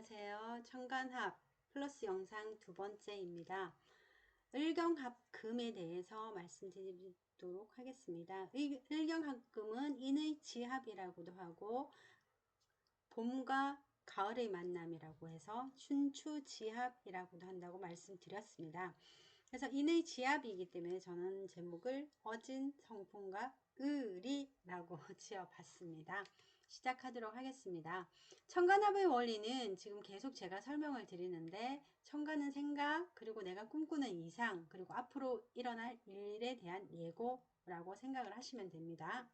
안녕하세요. 천간합 플러스 영상 두 번째입니다. 을경합금에 대해서 말씀드리도록 하겠습니다. 의, 을경합금은 인의 지합이라고도 하고 봄과 가을의 만남이라고 해서 춘추지합이라고도 한다고 말씀드렸습니다. 그래서 인의 지합이기 때문에 저는 제목을 어진 성품과 을이라고 지어봤습니다. 시작하도록 하겠습니다. 천간합의 원리는 지금 계속 제가 설명을 드리는데 천간은 생각 그리고 내가 꿈꾸는 이상 그리고 앞으로 일어날 일에 대한 예고라고 생각을 하시면 됩니다.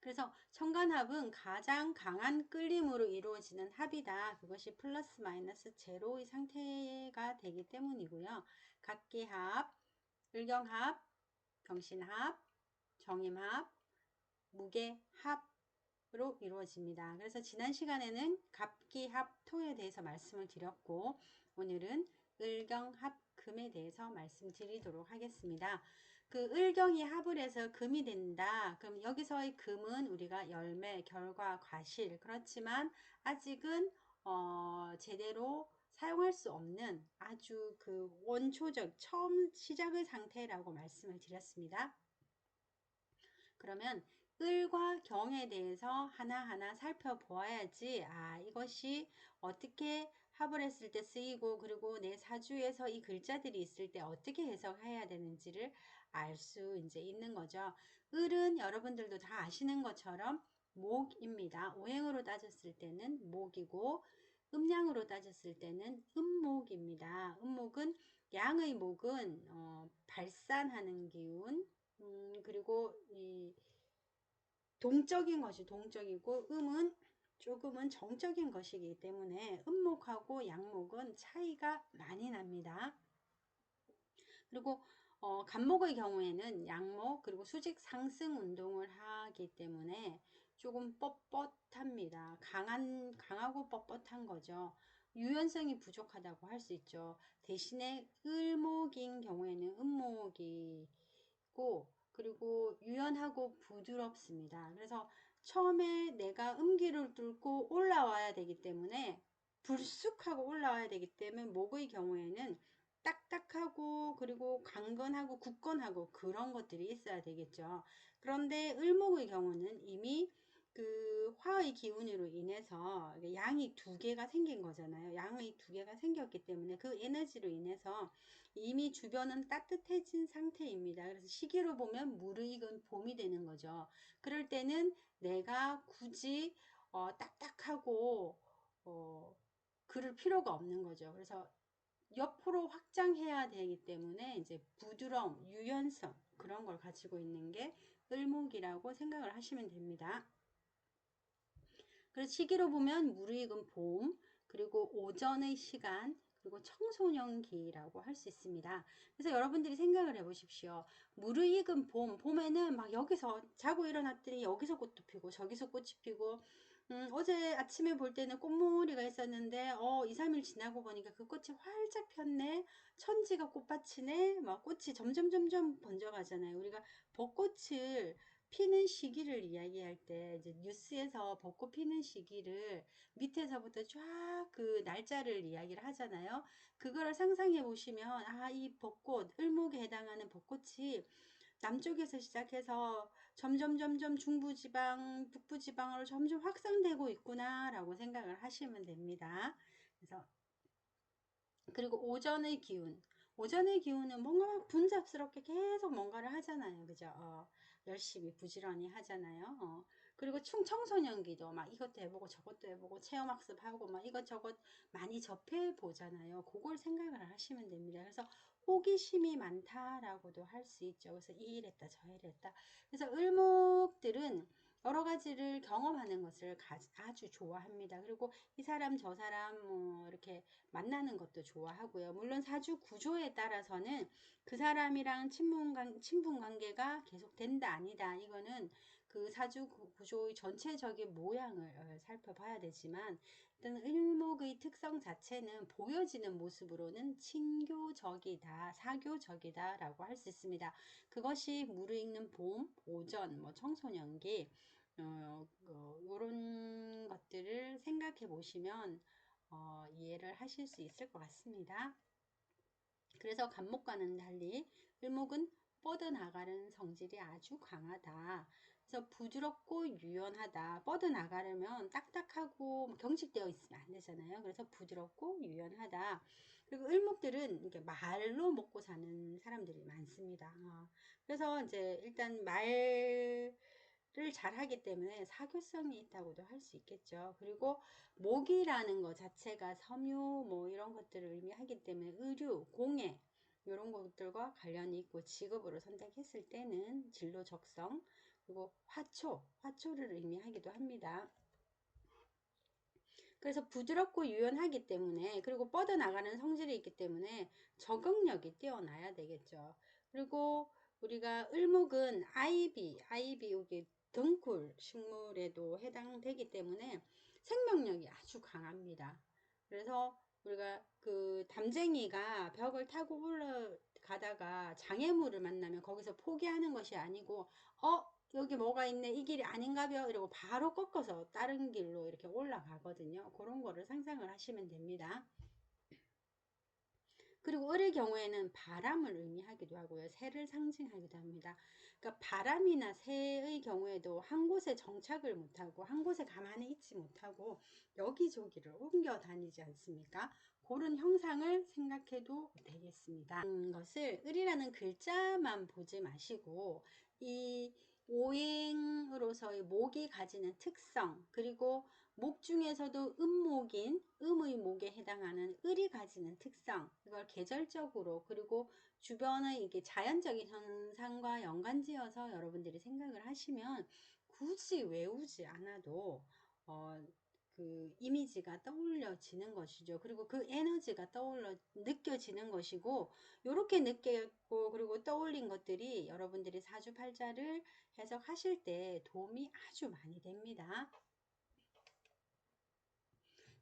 그래서 천간합은 가장 강한 끌림으로 이루어지는 합이다. 그것이 플러스 마이너스 제로의 상태가 되기 때문이고요. 각기합, 을경합, 병신합, 정임합, 무게합, 으 로 이루어집니다. 그래서 지난 시간에는 갑기합토에 대해서 말씀을 드렸고 오늘은 을경합금에 대해서 말씀드리도록 하겠습니다. 그 을경이 합을 해서 금이 된다. 그럼 여기서의 금은 우리가 열매, 결과, 과실 그렇지만 아직은 어, 제대로 사용할 수 없는 아주 그 원초적 처음 시작의 상태라고 말씀을 드렸습니다. 그러면 을과 경에 대해서 하나하나 살펴보아야지 아 이것이 어떻게 합을 했을 때 쓰이고 그리고 내 사주에서 이 글자들이 있을 때 어떻게 해석해야 되는지를 알 수 이제 있는 거죠. 을은 여러분들도 다 아시는 것처럼 목입니다. 오행으로 따졌을 때는 목이고 음양으로 따졌을 때는 음목입니다. 음목은 양의 목은 어, 발산하는 기운 음, 그리고 이 동적인 것이 동적이고 음은 조금은 정적인 것이기 때문에 음목하고 양목은 차이가 많이 납니다. 그리고 어, 간목의 경우에는 양목 그리고 수직 상승 운동을 하기 때문에 조금 뻣뻣합니다. 강한 강하고 뻣뻣한 거죠. 유연성이 부족하다고 할 수 있죠. 대신에 을목인 경우에는 음목이고 그리고 유연하고 부드럽습니다. 그래서 처음에 내가 음기를 뚫고 올라와야 되기 때문에 불쑥하고 올라와야 되기 때문에 목의 경우에는 딱딱하고 그리고 강건하고 굳건하고 그런 것들이 있어야 되겠죠. 그런데 을목의 경우는 이미 그 화의 기운으로 인해서 양이 두 개가 생긴 거잖아요. 양의 두 개가 생겼기 때문에 그 에너지로 인해서 이미 주변은 따뜻해진 상태입니다. 그래서 시기로 보면 무르익은 봄이 되는 거죠. 그럴 때는 내가 굳이 어, 딱딱하고 어, 그럴 필요가 없는 거죠. 그래서 옆으로 확장해야 되기 때문에 이제 부드러움, 유연성 그런 걸 가지고 있는 게 을목이라고 생각을 하시면 됩니다. 그래서 시기로 보면 무르익은 봄, 그리고 오전의 시간, 그리고 청소년기라고 할 수 있습니다. 그래서 여러분들이 생각을 해 보십시오. 무르익은 봄, 봄에는 막 여기서 자고 일어났더니 여기서 꽃도 피고 저기서 꽃이 피고 음, 어제 아침에 볼 때는 꽃무늬가 있었는데 어 2, 3일 지나고 보니까 그 꽃이 활짝 폈네 천지가 꽃밭이네 막 꽃이 점점 점점 번져가잖아요 우리가 벚꽃을 피는 시기를 이야기할 때 이제 뉴스에서 벚꽃 피는 시기를 밑에서부터 쫙 그 날짜를 이야기를 하잖아요. 그거를 상상해 보시면 아 이 벚꽃 을목에 해당하는 벚꽃이 남쪽에서 시작해서 점점 점점 중부지방, 북부지방으로 점점 확산되고 있구나 라고 생각을 하시면 됩니다. 그래서 그리고 오전의 기운 오전의 기운은 뭔가 막 분잡스럽게 계속 뭔가를 하잖아요. 그죠? 어, 열심히 부지런히 하잖아요. 어. 그리고 충 청소년기도 막 이것도 해보고 저것도 해보고 체험학습하고 막 이것저것 많이 접해 보잖아요. 그걸 생각을 하시면 됩니다. 그래서 호기심이 많다라고도 할 수 있죠. 그래서 이 일했다 저 일했다. 그래서 을목들은 여러 가지를 경험하는 것을 아주 좋아합니다. 그리고 이 사람 저 사람 뭐 이렇게 만나는 것도 좋아하고요. 물론 사주 구조에 따라서는 그 사람이랑 친분, 친분 관계가 계속 된다 아니다. 이거는 그 사주 구조의 전체적인 모양을 살펴봐야 되지만 일단 을목의 특성 자체는 보여지는 모습으로는 친교적이다, 사교적이다 라고 할 수 있습니다. 그것이 무르익는 봄, 오전, 뭐 청소년기 어, 이런 것들을 생각해 보시면 어, 이해를 하실 수 있을 것 같습니다. 그래서 간목과는 달리 을목은 뻗어나가는 성질이 아주 강하다. 그래서 부드럽고 유연하다. 뻗어나가려면 딱딱하고 경직되어 있으면 안 되잖아요. 그래서 부드럽고 유연하다. 그리고 을목들은 이렇게 말로 먹고 사는 사람들이 많습니다. 어, 그래서 이제 일단 말을 잘 하기 때문에 사교성이 있다고도 할 수 있겠죠. 그리고 목이라는 것 자체가 섬유 뭐 이런 것들을 의미하기 때문에 의류, 공예 이런 것들과 관련이 있고 직업으로 선택했을 때는 진로 적성 그리고 화초, 화초를 의미하기도 합니다. 그래서 부드럽고 유연하기 때문에 그리고 뻗어나가는 성질이 있기 때문에 적응력이 뛰어나야 되겠죠. 그리고 우리가 을목은 아이비, 아이비 여기 등굴 식물에도 해당되기 때문에 생명력이 아주 강합니다. 그래서 우리가 그 담쟁이가 벽을 타고 올라가다가 장애물을 만나면 거기서 포기하는 것이 아니고 어 여기 뭐가 있네 이 길이 아닌가벼 이러고 바로 꺾어서 다른 길로 이렇게 올라가거든요 그런 거를 상상을 하시면 됩니다 그리고 을의 경우에는 바람을 의미하기도 하고요. 새를 상징하기도 합니다. 그러니까 바람이나 새의 경우에도 한 곳에 정착을 못하고 한 곳에 가만히 있지 못하고 여기저기를 옮겨 다니지 않습니까? 그런 형상을 생각해도 되겠습니다. 음, 것을 을이라는 글자만 보지 마시고 이 오행으로서의 목이 가지는 특성 그리고 목 중에서도 음목인 음의 목에 해당하는 을이 가지는 특성 이걸 계절적으로 그리고 주변의 이게 자연적인 현상과 연관지어서 여러분들이 생각을 하시면 굳이 외우지 않아도 어, 그 이미지가 떠올려지는 것이죠. 그리고 그 에너지가 떠올려 느껴지는 것이고 이렇게 느꼈고 그리고 떠올린 것들이 여러분들이 사주팔자를 해석하실 때 도움이 아주 많이 됩니다.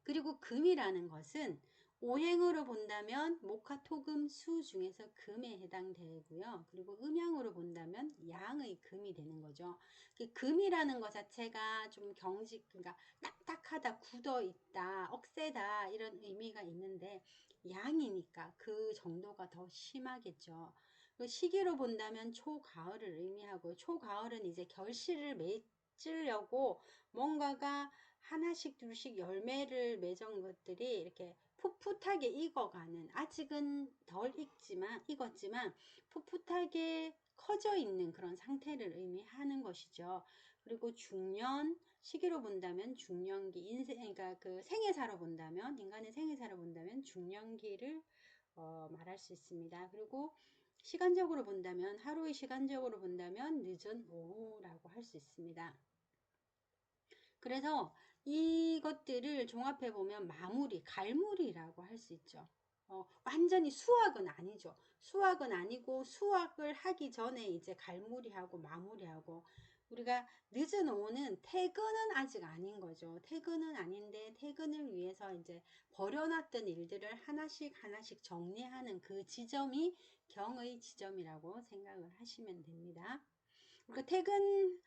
그리고 금이라는 것은 오행으로 본다면 목화토금 수 중에서 금에 해당되고요. 그리고 음양으로 본다면 양의 금이 되는 거죠. 그 금이라는 것 자체가 좀 경직, 그러니까 딱딱하다, 굳어 있다, 억세다 이런 의미가 있는데 양이니까 그 정도가 더 심하겠죠. 그 시기로 본다면 초가을을 의미하고 초가을은 이제 결실을 맺으려고 뭔가가 하나씩 둘씩 열매를 맺은 것들이 이렇게 풋풋하게 익어가는 아직은 덜 익지만 익었지만 풋풋하게 커져 있는 그런 상태를 의미하는 것이죠. 그리고 중년 시기로 본다면 중년기 인생 그러니까 그 생애사로 본다면 인간의 생애사로 본다면 중년기를 어, 말할 수 있습니다. 그리고 시간적으로 본다면 하루의 시간적으로 본다면 늦은 오후라고 할 수 있습니다. 그래서 이것들을 종합해 보면 마무리, 갈무리라고 할 수 있죠. 어, 완전히 수학은 아니죠. 수학은 아니고 수학을 하기 전에 이제 갈무리하고 마무리하고 우리가 늦은 오후는 퇴근은 아직 아닌 거죠. 퇴근은 아닌데 퇴근을 위해서 이제 버려놨던 일들을 하나씩 하나씩 정리하는 그 지점이 경의 지점이라고 생각을 하시면 됩니다. 그러니까 퇴근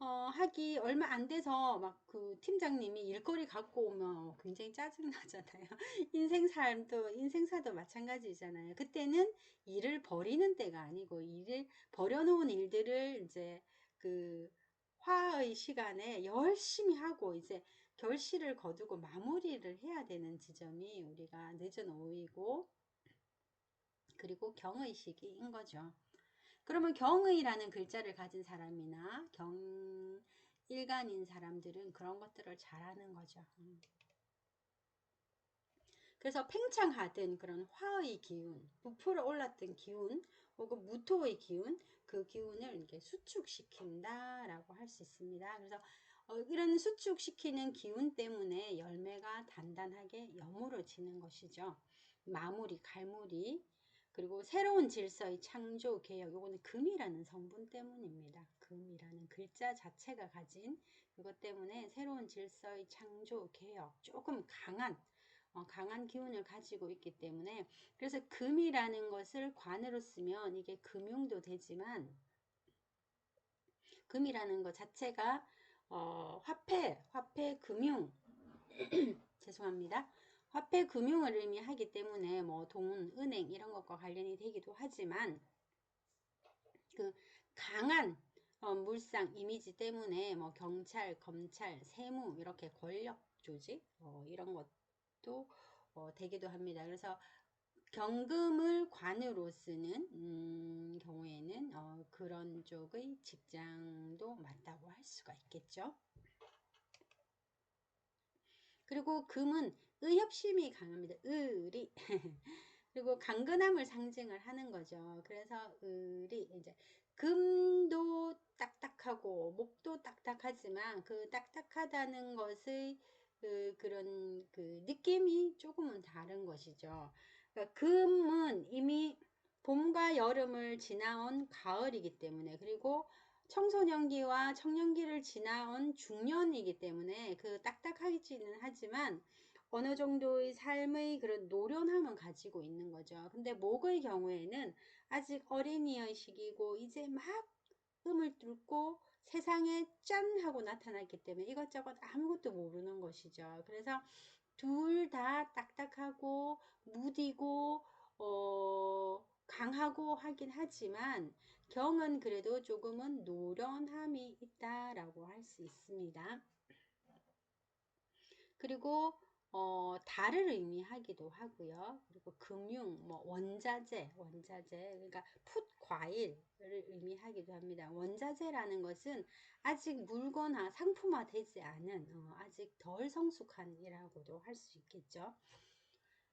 어, 하기 얼마 안 돼서 막 그 팀장님이 일거리 갖고 오면 굉장히 짜증 나잖아요. 인생 삶도 인생사도 마찬가지잖아요. 그때는 일을 버리는 때가 아니고 일을 버려놓은 일들을 이제 그 화의 시간에 열심히 하고 이제 결실을 거두고 마무리를 해야 되는 지점이 우리가 늦은 오후이고 그리고 경의 시기인 거죠. 그러면 경의라는 글자를 가진 사람이나 경 일간인 사람들은 그런 것들을 잘하는 거죠. 음. 그래서 팽창하던 그런 화의 기운, 부풀어 올랐던 기운, 혹은 무토의 기운, 그 기운을 이렇게 수축시킨다라고 할 수 있습니다. 그래서 어, 이런 수축시키는 기운 때문에 열매가 단단하게 여물어지는 것이죠. 마무리, 갈무리, 그리고 새로운 질서의 창조, 개혁, 요거는 금이라는 성분 때문입니다. 금이라는 글자 자체가 가진 그것 때문에 새로운 질서의 창조, 개혁, 조금 강한 어, 강한 기운을 가지고 있기 때문에 그래서 금이라는 것을 관으로 쓰면 이게 금융도 되지만 금이라는 것 자체가 어, 화폐, 화폐 금융 죄송합니다. 화폐 금융을 의미하기 때문에 뭐 돈, 은행 이런 것과 관련이 되기도 하지만 그 강한 어, 물상 이미지 때문에 뭐 경찰, 검찰, 세무 이렇게 권력 조직 어, 이런 것도 어, 되기도 합니다. 그래서 경금을 관으로 쓰는 음, 경우에는 어, 그런 쪽의 직장도 맞다고 할 수가 있겠죠. 그리고 금은 의협심이 강합니다. 의리. 그리고 강근함을 상징을 하는 거죠. 그래서 의리 이제 금도 딱딱하고 목도 딱딱하지만 그 딱딱하다는 것의 그 그런 그 느낌이 조금은 다른 것이죠. 그러니까 금은 이미 봄과 여름을 지나온 가을이기 때문에 그리고 청소년기와 청년기를 지나온 중년이기 때문에 그 딱딱하지는 하지만 어느 정도의 삶의 그런 노련함은 가지고 있는 거죠. 근데 목의 경우에는 아직 어린이의 시기고 이제 막 음을 뚫고 세상에 짠 하고 나타났기 때문에 이것저것 아무것도 모르는 것이죠. 그래서 둘 다 딱딱하고 무디고 어, 강하고 하긴 하지만 경은 그래도 조금은 노련함이 있다라고 할 수 있습니다. 그리고 어, 달을 의미하기도 하고요. 그리고 금융, 뭐 원자재, 원자재, 그러니까 풋 과일을 의미하기도 합니다. 원자재라는 것은 아직 물거나 상품화되지 않은 어, 아직 덜 성숙한이라고도 할 수 있겠죠.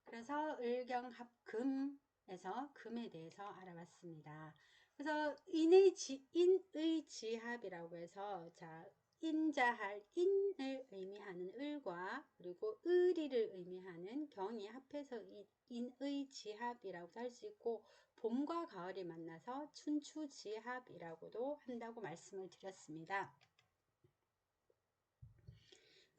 그래서 을경합금에서 금에 대해서 알아봤습니다. 그래서 인의 지, 인의 지합이라고 해서 자 인자할 인을 의미하는 을과 그리고 의리를 의미하는 경이 합해서 인의 지합이라고도 할 수 있고 봄과 가을이 만나서 춘추지합이라고도 한다고 말씀을 드렸습니다.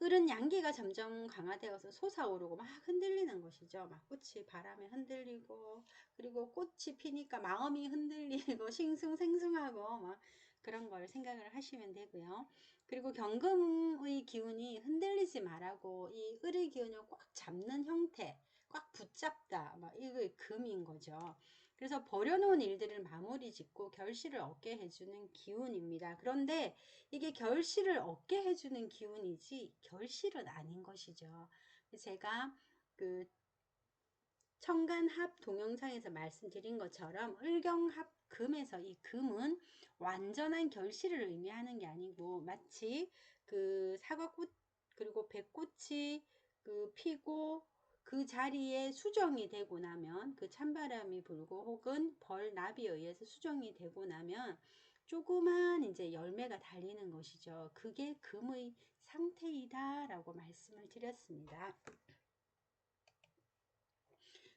을은 양기가 점점 강화되어서 솟아오르고 막 흔들리는 것이죠. 막 꽃이 바람에 흔들리고 그리고 꽃이 피니까 마음이 흔들리고 싱숭생숭하고 막 그런 걸 생각을 하시면 되고요. 그리고 경금의 기운이 흔들리지 말라고 이 을의 기운을 꽉 잡는 형태, 꽉 붙잡다, 막 이거 금인 거죠. 그래서 버려놓은 일들을 마무리 짓고 결실을 얻게 해주는 기운입니다. 그런데 이게 결실을 얻게 해주는 기운이지 결실은 아닌 것이죠. 제가 그 청간합 동영상에서 말씀드린 것처럼 을경합 금에서 이 금은 완전한 결실을 의미하는 게 아니고 마치 그 사과꽃 그리고 백꽃이 그 피고 그 자리에 수정이 되고 나면 그 찬바람이 불고 혹은 벌나비에 의해서 수정이 되고 나면 조그만 이제 열매가 달리는 것이죠. 그게 금의 상태이다 라고 말씀을 드렸습니다.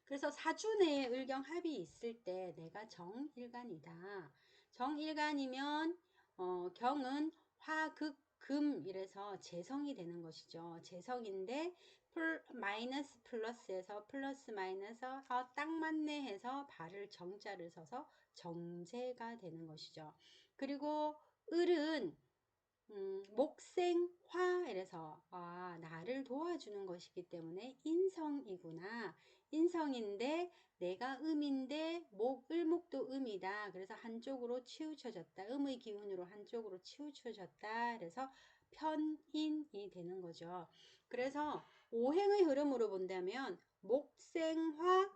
그래서 사주 내에 을경 합이 있을 때 내가 정일간이다. 정일간이면 어, 경은 화극 금 이래서 재성이 되는 것이죠. 재성인데 플, 마이너스 플러스에서 플러스 마이너스 아, 딱 맞네 해서 발을 정자를 써서 정제가 되는 것이죠. 그리고 을은 음, 목생화 이래서 아 나를 도와주는 것이기 때문에 인성이구나 인성인데 내가 음인데 목 을목도 음이다. 그래서 한쪽으로 치우쳐졌다. 음의 기운으로 한쪽으로 치우쳐졌다. 그래서 편인이 되는 거죠. 그래서 오행의 흐름으로 본다면 목생화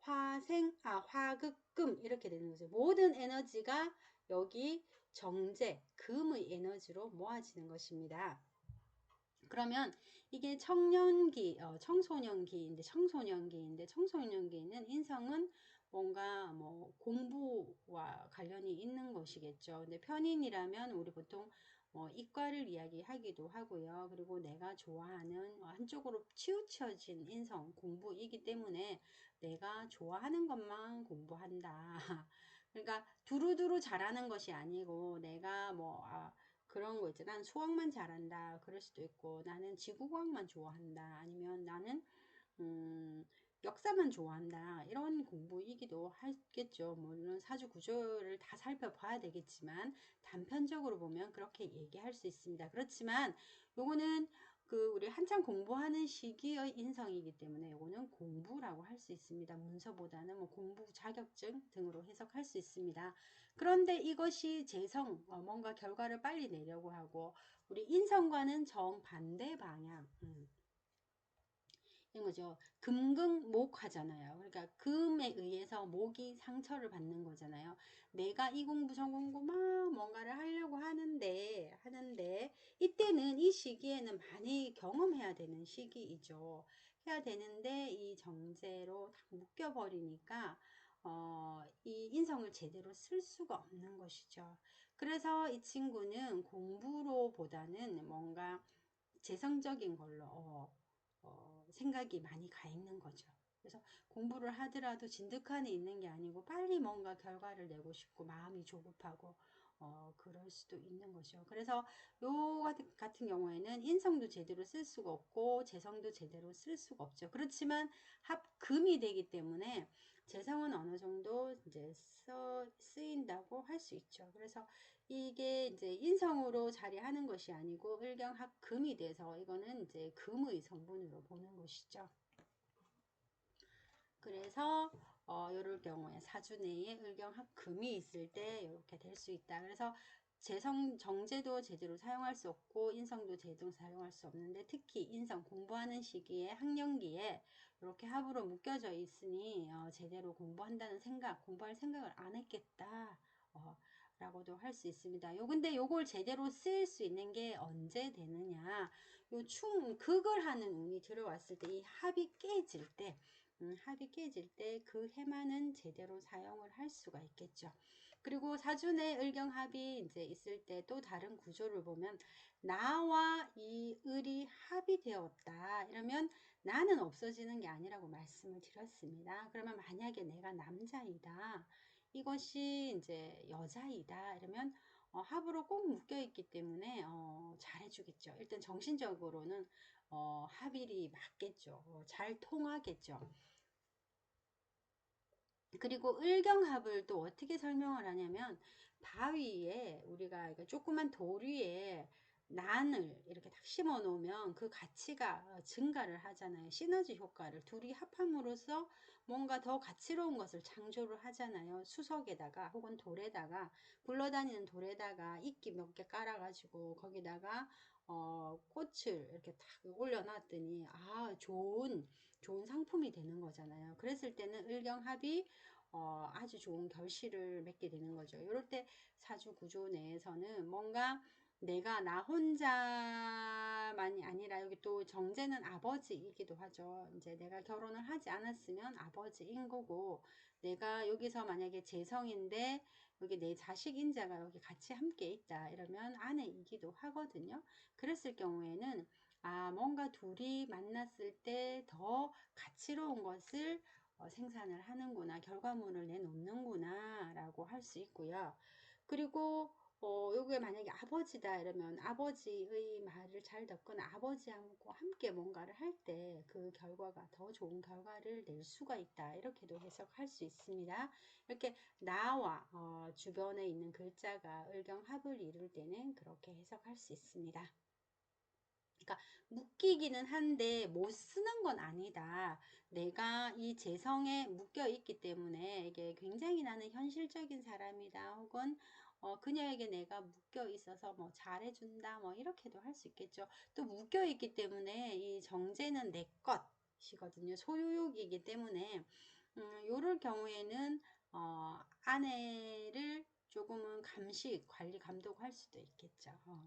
화생 아 화극금 이렇게 되는 거죠. 모든 에너지가 여기 정제, 금의 에너지로 모아지는 것입니다. 그러면 이게 청년기, 어, 청소년기인데 청소년기인데 청소년기는 인성은 뭔가 뭐 공부와 관련이 있는 것이겠죠. 근데 편인이라면 우리 보통 뭐 이과를 이야기하기도 하고요. 그리고 내가 좋아하는 한쪽으로 치우쳐진 인성 공부이기 때문에 내가 좋아하는 것만 공부한다. 그러니까 두루두루 잘하는 것이 아니고 내가 뭐 아, 그런 거 있잖아. 난 수학만 잘한다. 그럴 수도 있고 나는 지구과학만 좋아한다. 아니면 나는 음, 역사 역사만 좋아한다 이런 공부이기도 하겠죠 물론 사주 구조를 다 살펴봐야 되겠지만 단편적으로 보면 그렇게 얘기할 수 있습니다 그렇지만 요거는 그 우리 한참 공부하는 시기의 인성이기 때문에 요거는 공부라고 할 수 있습니다. 문서보다는 뭐 공부 자격증 등으로 해석할 수 있습니다. 그런데 이것이 재성 어, 뭔가 결과를 빨리 내려고 하고 우리 인성과는 정반대 방향 음. 이런 거죠. 금극목 하잖아요. 그러니까 금에 의해서 목이 상처를 받는 거잖아요. 내가 이 공부 저 공부 막 뭔가를 하려고 하는데 하는데 이때는 이 시기에는 많이 경험해야 되는 시기이죠. 해야 되는데 이 정제로 딱 묶여 버리니까 어, 이 인성을 제대로 쓸 수가 없는 것이죠. 그래서 이 친구는 공부로 보다는 뭔가 재성적인 걸로 어, 어, 생각이 많이 가 있는 거죠. 그래서 공부를 하더라도 진득한에 있는 게 아니고 빨리 뭔가 결과를 내고 싶고 마음이 조급하고 어, 그럴 수도 있는 거죠. 그래서 요 같은 경우에는 인성도 제대로 쓸 수가 없고 재성도 제대로 쓸 수가 없죠. 그렇지만 합금이 되기 때문에 재성은 어느 정도 이제 써, 쓰인다고 할 수 있죠. 그래서 이게 이제 인성으로 자리하는 것이 아니고 을경합 금이 돼서 이거는 이제 금의 성분으로 보는 것이죠. 그래서 어, 이럴 경우에 사주 내에 을경합 금이 있을 때 이렇게 될 수 있다. 그래서 재성 정제도 제대로 사용할 수 없고 인성도 제대로 사용할 수 없는데 특히 인성 공부하는 시기에 학년기에 이렇게 합으로 묶여져 있으니 어, 제대로 공부한다는 생각 공부할 생각을 안 했겠다 어, 라고도 할 수 있습니다 요 근데 요걸 제대로 쓸 수 있는 게 언제 되느냐 요 충 극을 하는 운이 들어왔을 때 이 합이 깨질 때 음, 합이 깨질 때 그 해만은 제대로 사용을 할 수가 있겠죠. 그리고 사준의 을경합이 이제 있을 때 또 다른 구조를 보면 나와 이 을이 합이 되었다. 이러면 나는 없어지는 게 아니라고 말씀을 드렸습니다. 그러면 만약에 내가 남자이다. 이것이 이제 여자이다. 이러면 어, 합으로 꼭 묶여 있기 때문에 어, 잘해주겠죠. 일단 정신적으로는 어, 합일이 맞겠죠. 어, 잘 통하겠죠. 그리고 을경합을 또 어떻게 설명을 하냐면 바위에 우리가 조그만 돌 위에 난을 이렇게 딱 심어 놓으면 그 가치가 증가를 하잖아요. 시너지 효과를 둘이 합함으로써 뭔가 더 가치로운 것을 창조를 하잖아요. 수석에다가 혹은 돌에다가 굴러다니는 돌에다가 이끼 몇 개 깔아 가지고 거기다가 어, 꽃을 이렇게 탁 올려놨더니 아 좋은 좋은 상품이 되는 거잖아요. 그랬을 때는 을경합이 어, 아주 좋은 결실을 맺게 되는 거죠. 이럴 때 사주 구조 내에서는 뭔가 내가 나 혼자만이 아니라 여기 또 정제는 아버지이기도 하죠. 이제 내가 결혼을 하지 않았으면 아버지인 거고 내가 여기서 만약에 재성인데 여기 내 자식 인 자가 여기 같이 함께 있다 이러면 아내이기도 하거든요. 그랬을 경우에는 아 뭔가 둘이 만났을 때 더 가치로운 것을 어, 생산을 하는구나 결과물을 내놓는구나 라고 할 수 있고요. 그리고 어, 요게 만약에 아버지다 이러면 아버지의 말을 잘 듣거나 아버지하고 함께 뭔가를 할 때 그 결과가 더 좋은 결과를 낼 수가 있다 이렇게도 해석할 수 있습니다 이렇게 나와 어, 주변에 있는 글자가 을경합을 이룰 때는 그렇게 해석할 수 있습니다 그러니까 묶이기는 한데 못 쓰는 건 아니다. 내가 이 재성에 묶여 있기 때문에 이게 굉장히 나는 현실적인 사람이다. 혹은 어, 그녀에게 내가 묶여 있어서 뭐 잘해준다 뭐 이렇게도 할 수 있겠죠 또 묶여 있기 때문에 이 정제는 내 것이거든요 소유욕이기 때문에 음, 요럴 경우에는 어, 아내를 조금은 감시 관리 감독할 수도 있겠죠 어.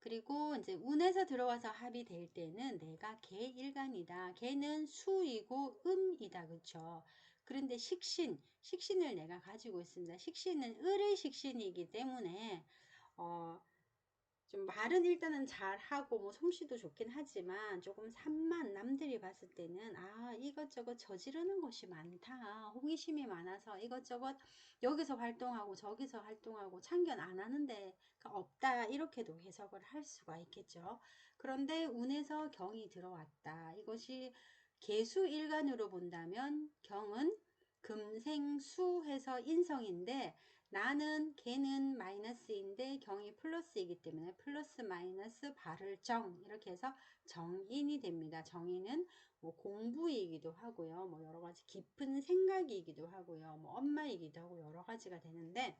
그리고 이제 운에서 들어와서 합이 될 때는 내가 개일간이다. 개는 수이고 음이다. 그쵸? 그런데 식신, 식신을 내가 가지고 있습니다. 식신은 을의 식신이기 때문에 어, 좀 말은 일단은 잘하고 뭐 솜씨도 좋긴 하지만 조금 산만 남들이 봤을 때는 아 이것저것 저지르는 것이 많다 호기심이 많아서 이것저것 여기서 활동하고 저기서 활동하고 참견 안 하는 데가 없다 이렇게도 해석을 할 수가 있겠죠 그런데 운에서 경이 들어왔다. 이것이 개수일간으로 본다면 경은 금생수 해서 인성인데 나는 개는 마이너스인데 경이 플러스이기 때문에 플러스 마이너스 발을 정 이렇게 해서 정인이 됩니다. 정인은 뭐 공부이기도 하고요. 뭐 여러 가지 깊은 생각이기도 하고요. 뭐 엄마이기도 하고 여러 가지가 되는데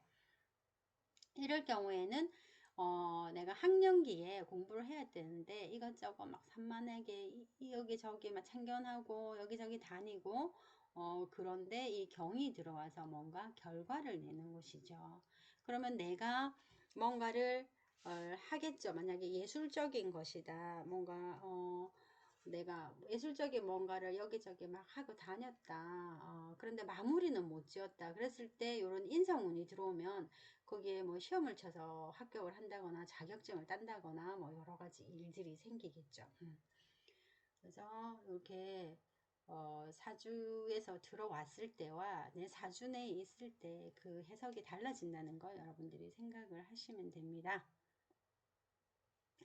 이럴 경우에는 어, 내가 학년기에 공부를 해야 되는데 이것저것 막 산만하게 여기저기 막 참견하고 여기저기 다니고 어, 그런데 이 경이 들어와서 뭔가 결과를 내는 것이죠. 그러면 내가 뭔가를 어, 하겠죠. 만약에 예술적인 것이다. 뭔가 어, 내가 예술적인 뭔가를 여기저기 막 하고 다녔다. 어, 그런데 마무리는 못 지었다. 그랬을 때 이런 인성운이 들어오면 거기에 뭐 시험을 쳐서 합격을 한다거나 자격증을 딴다거나 뭐 여러 가지 일들이 생기겠죠. 음. 그래서 이렇게 어, 사주에서 들어왔을 때와 내 사주 내에 있을 때 그 해석이 달라진다는 걸 여러분들이 생각을 하시면 됩니다.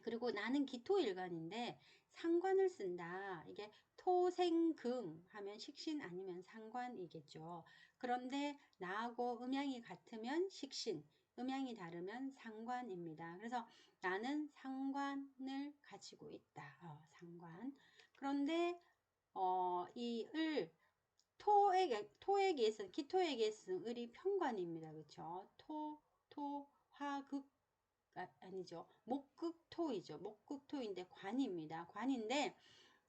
그리고 나는 기토일간인데 상관을 쓴다. 이게 토생금 하면 식신 아니면 상관이겠죠. 그런데 나하고 음양이 같으면 식신, 음양이 다르면 상관입니다. 그래서 나는 상관을 가지고 있다. 어, 상관. 그런데 어, 이 을, 토에게, 토에게서, 기토에게서는 을이 편관입니다. 그쵸? 토, 토, 화, 극, 아, 아니죠. 목극토이죠. 목극토인데 관입니다. 관인데,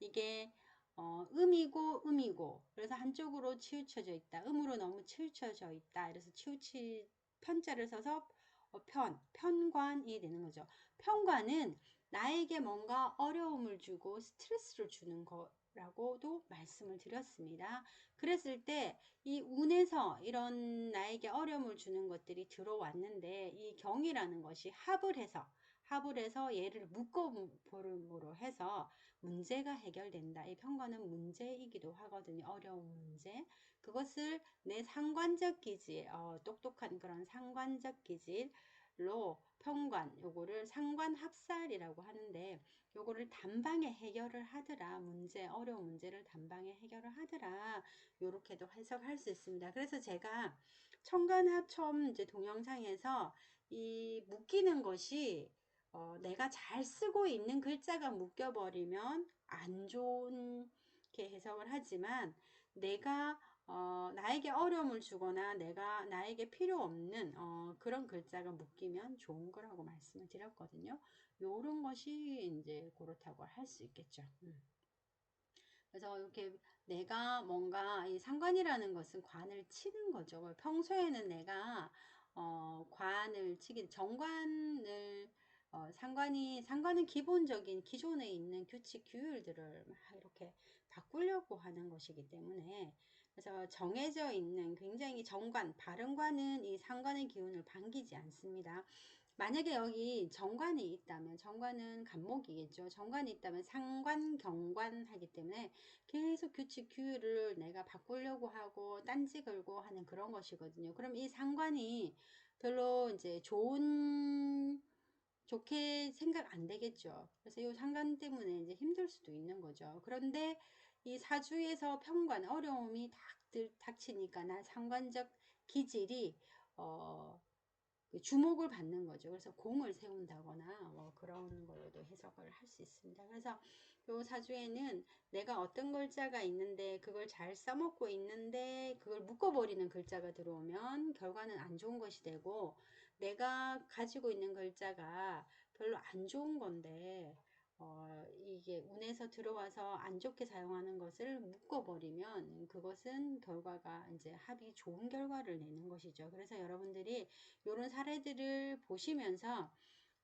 이게, 어, 음이고, 음이고, 그래서 한쪽으로 치우쳐져 있다. 음으로 너무 치우쳐져 있다. 그래서 치우치, 편자를 써서 어, 편, 편관이 되는 거죠. 편관은 나에게 뭔가 어려움을 주고 스트레스를 주는 거, 라고도 말씀을 드렸습니다. 그랬을 때 이 운에서 이런 나에게 어려움을 주는 것들이 들어왔는데 이 경이라는 것이 합을 해서 합을 해서 얘를 묶어보름으로 해서 문제가 해결된다. 이 편과는 문제이기도 하거든요. 어려운 문제. 그것을 내 상관적 기질, 어, 똑똑한 그런 상관적 기질로 평관 요거를 상관합살이라고 하는데 요거를 단방에 해결을 하더라. 문제 어려운 문제를 단방에 해결을 하더라. 요렇게도 해석할 수 있습니다. 그래서 제가 청관합 처음 이제 동영상에서 이 묶이는 것이 어, 내가 잘 쓰고 있는 글자가 묶여버리면 안 좋게 해석을 하지만 내가 어, 나에게 어려움을 주거나 내가 나에게 필요 없는 어, 그런 글자가 묶이면 좋은 거라고 말씀을 드렸거든요. 요런 것이 이제 그렇다고 할 수 있겠죠. 음. 그래서 이렇게 내가 뭔가 이 상관이라는 것은 관을 치는 거죠. 평소에는 내가 어, 관을 치긴 정관을 어, 상관이 상관은 기본적인 기존에 있는 규칙 규율들을 막 이렇게 바꾸려고 하는 것이기 때문에 그래서 정해져 있는 굉장히 정관, 발음과는 이 상관의 기운을 반기지 않습니다. 만약에 여기 정관이 있다면 정관은 간목이겠죠. 정관이 있다면 상관, 경관 하기 때문에 계속 규칙, 규율을 내가 바꾸려고 하고 딴지 걸고 하는 그런 것이거든요. 그럼 이 상관이 별로 이제 좋은 좋게 생각 안 되겠죠. 그래서 이 상관 때문에 이제 힘들 수도 있는 거죠. 그런데 이 사주에서 평관 어려움이 닥, 닥치니까 난 상관적 기질이 어, 그 주목을 받는 거죠. 그래서 공을 세운다거나 뭐 그런 걸로도 해석을 할 수 있습니다. 그래서 요 사주에는 내가 어떤 글자가 있는데 그걸 잘 써먹고 있는데 그걸 묶어버리는 글자가 들어오면 결과는 안 좋은 것이 되고 내가 가지고 있는 글자가 별로 안 좋은 건데 어, 이게 운에서 들어와서 안 좋게 사용하는 것을 묶어버리면 그것은 결과가 이제 합이 좋은 결과를 내는 것이죠. 그래서 여러분들이 이런 사례들을 보시면서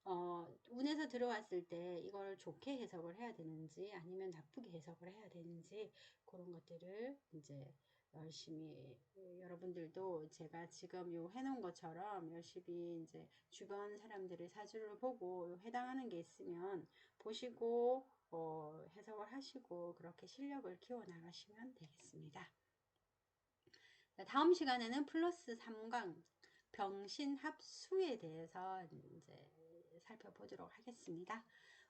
어, 운에서 들어왔을 때 이걸 좋게 해석을 해야 되는지 아니면 나쁘게 해석을 해야 되는지 그런 것들을 이제 열심히 여러분들도 제가 지금 요 해놓은 것처럼 열심히 이제 주변 사람들의 사주를 보고 해당하는 게 있으면 보시고 어, 해석을 하시고 그렇게 실력을 키워 나가시면 되겠습니다. 다음 시간에는 플러스 3강 병신합수에 대해서 이제 살펴보도록 하겠습니다.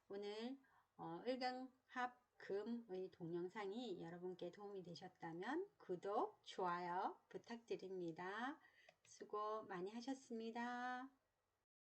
오늘 어, 을강합 금의 동영상이 여러분께 도움이 되셨다면 구독, 좋아요 부탁드립니다. 수고 많이 하셨습니다.